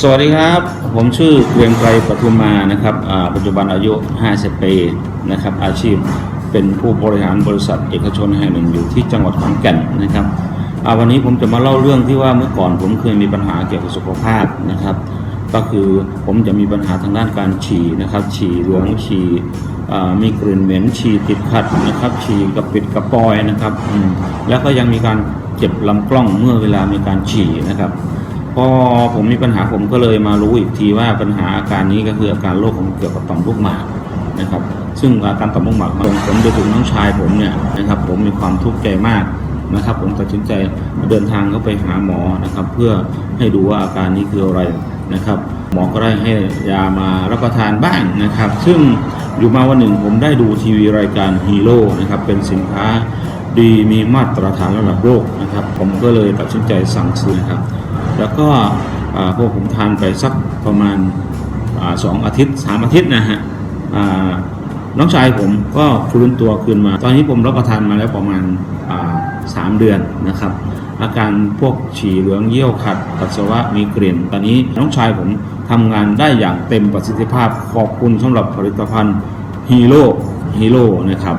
สวัสดีครับ ผมชื่อเกรียงไกรปทุมมานะครับปัจจุบันอายุ 50 ปีนะครับ อาชีพเป็นผู้บริหารบริษัทเอกชนแห่งหนึ่งอยู่ที่จังหวัดขอนแก่นนะครับวันนี้ผมจะมาเล่าเรื่องที่ว่าเมื่อก่อนผมเคยมีปัญหาเกี่ยวกับสุขภาพนะครับ ก็คือผมจะมีปัญหาทางด้านการฉี่นะครับ ฉี่เหลืองฉี่มีกลิ่นเหม็นฉี่ติดขัดนะครับ ฉี่กระปิดกระปอยนะครับแล้วก็ยังมีการเจ็บลำกล้องเมื่อเวลามีการฉี่นะครับ พอผมมีปัญหาผมก็เลยมารู้อีกทีว่าปัญหาอาการนี้ก็คืออาการโรคของเกี่ยวกับต่อมลูกหมากนะครับ ซึ่งอาการต่อมลูกหมากส่งผลไปถึงน้องชายผมเนี่ยนะครับ ผมมีความทุกข์ใจมากนะครับ ผมตัดสินใจเดินทางเข้าไปหาหมอนะครับ เพื่อให้ดูว่าอาการนี้คืออะไรนะครับ หมอก็ได้ให้ยามารับประทานบ้างนะครับ ซึ่งอยู่มาวันหนึ่งผมได้ดูทีวีรายการฮีโร่นะครับเป็นสินค้าดีมีมาตรฐานระดับโลกนะครับ ผมก็เลยตัดสินใจสั่งซื้อครับ แล้วก็พวกผมทานไปสักประมาณสองอาทิตย์สามอาทิตย์นะฮะน้องชายผมก็ฟื้นตัวขึ้นมา ตอนนี้ผมรับประทานมาแล้วประมาณสามเดือนนะครับ อาการพวกฉี่เหลืองเยี่ยวขัดปัสสาวะมีกลิ่น ตอนนี้น้องชายผมทำงานได้อย่างเต็มประสิทธิภาพขอบคุณสำหรับผลิตภัณฑ์ฮีโร่ฮีโร่นะครับ